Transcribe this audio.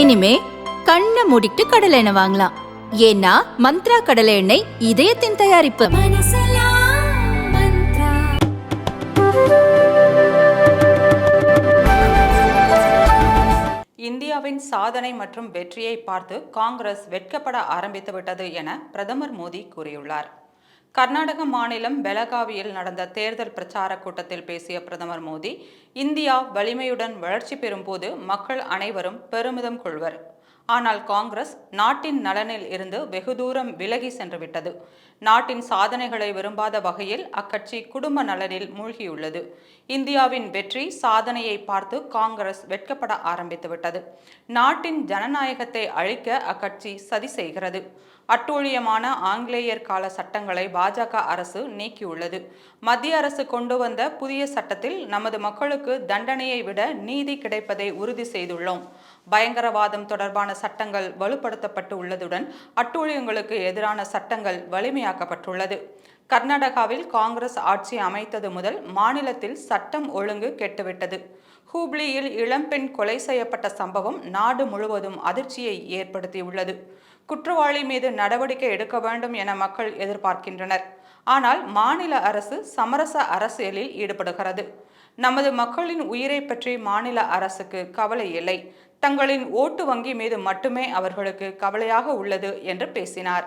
இனிமே கண்ணை மூடிட்டு கடலை எண்ணெய் வாங்கலாம். ஏன்னா மந்த்ரா கடலை எண்ணெய் இதயத்தின் தயாரிப்பு. இந்தியாவின் சாதனை மற்றும் வெற்றியை பார்த்து காங்கிரஸ் வெட்கப்பட ஆரம்பித்துவிட்டது என பிரதமர் மோடி கூறியுள்ளார். கர்நாடக மாநிலம் பெலகாவியில் நடந்த தேர்தல் பிரச்சார கூட்டத்தில் பேசிய பிரதமர் மோடி இந்தியா வலிமையுடன் வளர்ச்சி பெறும்போது மக்கள் அனைவரும் பெருமிதம் கொள்வர். ஆனால் காங்கிரஸ் நாட்டின் நலனில் இருந்து வெகு தூரம் விலகி சென்றுவிட்டது. நாட்டின் சாதனைகளை விரும்பாத வகையில் அக்கட்சி குடும்ப நலனில் மூழ்கியுள்ளது. இந்தியாவின் வெற்றி சாதனையை பார்த்து காங்கிரஸ் வெட்கப்பட ஆரம்பித்துவிட்டது. நாட்டின் ஜனநாயகத்தை அழிக்க அக்கட்சி சதி செய்கிறது. அட்டூழியமான ஆங்கிலேயர் கால சட்டங்களை பாஜக அரசு நீக்கியுள்ளது. மத்திய அரசு கொண்டு வந்த புதிய சட்டத்தில் நமது மக்களுக்கு தண்டனையை விட நீதி கிடைப்பதை உறுதி செய்துள்ளோம். பயங்கரவாதம் தொடர்பான சட்டங்கள் வலுப்படுத்தப்பட்டு உள்ளதுடன் அட்டூழியங்களுக்கு எதிரான சட்டங்கள் வலிமையாக்கப்பட்டுள்ளது. கர்நாடகாவில் காங்கிரஸ் ஆட்சி அமைத்தது முதல் மாநிலத்தில் சட்டம் ஒழுங்கு கெட்டுவிட்டது. ஹூப்ளியில் இளம்பெண் கொலை செய்யப்பட்ட சம்பவம் நாடு முழுவதும் அதிர்ச்சியை ஏற்படுத்தியுள்ளது. குற்றவாளி மீது நடவடிக்கை எடுக்க வேண்டும் என மக்கள் எதிர்பார்க்கின்றனர். ஆனால் மாநில அரசு சமரச அரசியலில் ஈடுபடுகிறது. நமது மக்களின் உயிரை பற்றி மாநில அரசுக்கு கவலை இல்லை. தங்களின் ஓட்டு வங்கி மீது மட்டுமே அவர்களுக்கு கவலையாக உள்ளது என்று பேசினார்.